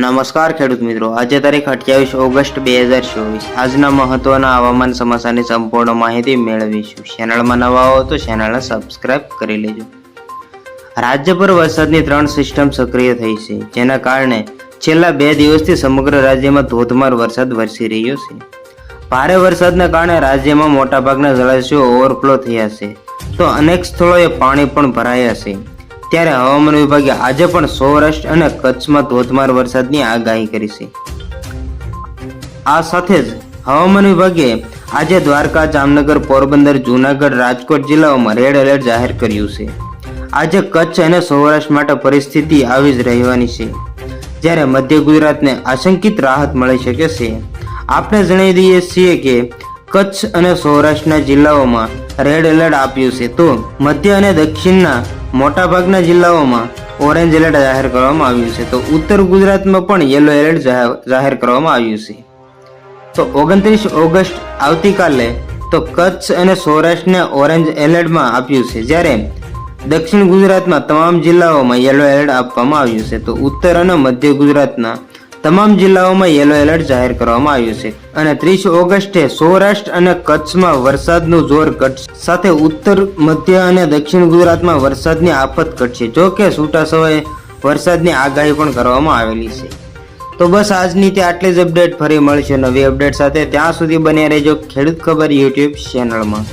નમસ્કાર ખેડૂત મિત્રો. આજે તારીખ અઠ્યાવીસ ઓગસ્ટ બે હજાર ચોવીસ. આજના મહત્વના હવામાન સમાચારની સંપૂર્ણ માહિતી મેળવીશું. ચેનલમાં નવા હો તો ચેનલને સબસ્ક્રાઇબ કરી લેજો. રાજ્ય પર વરસાદની ત્રણ સિસ્ટમ સક્રિય થઈ છે, જેના કારણે છેલ્લા બે દિવસથી સમગ્ર રાજ્યમાં ધોધમાર વરસાદ વરસી રહ્યો છે. ભારે વરસાદના કારણે રાજ્યમાં મોટાભાગના જળાશયો ઓવરફ્લો થયા છે. તો અનેક સ્થળોએ પાણી પણ ભરાયા છે. ત્યારે હવામાન વિભાગે આજે પણ સૌરાષ્ટ્ર અને કચ્છમાં ધોધમાર વરસાદની આગાહી કરી છે. આ સાથે જ હવામાન વિભાગે આજે દ્વારકા, જામનગર, પોરબંદર, જૂનાગઢ, રાજકોટ જિલ્લાઓમાં રેડ એલર્ટ જાહેર કર્યું છે. આજે કચ્છ અને સૌરાષ્ટ્ર માટે પરિસ્થિતિ આવી જ રહેવાની છે. જ્યારે મધ્ય ગુજરાતને આશંકિત રાહત મળી શકે છે. આપણે જણાવી દઈએ છીએ કે કચ્છ અને સૌરાષ્ટ્રના જિલ્લાઓમાં રેડ એલર્ટ આપ્યું છે. તો મધ્ય અને દક્ષિણના મોટાભાગના જિલ્લાઓમાં ઓરેન્જ એલર્ટ જાહેર કરવામાં આવ્યું છે. તો ઉત્તર ગુજરાતમાં પણ યલો એલર્ટ જાહેર- કરવામાં આવ્યું છે. તો ઓગણત્રીસ ઓગસ્ટ આવતીકાલે તો કચ્છ અને સૌરાષ્ટ્રને ઓરેન્જ એલર્ટમાં આપ્યું છે. જ્યારે દક્ષિણ ગુજરાતમાં તમામ જિલ્લાઓમાં યલો એલર્ટ આપવામાં આવ્યું છે. તો ઉત્તર અને મધ્ય ગુજરાતના તમામ જિલ્લાઓમાં યલો એલર્ટ જાહેર કરવામાં આવ્યું છે અને ત્રીસ ઓગસ્ટે સૌરાષ્ટ્ર અને કચ્છમાં વરસાદનું જોર ઘટશે. સાથે ઉત્તર, મધ્ય અને દક્ષિણ ગુજરાતમાં વરસાદની આફત ઘટશે. જો કે છૂટા સમયે વરસાદની આગાહી પણ કરવામાં આવેલી છે. તો બસ આજની તે આટલી જ અપડેટ ફરી મળશે નવી અપડેટ સાથે. ત્યાં સુધી બન્યા રહેજો ખેડૂત ખબર યુટ્યુબ ચેનલમાં.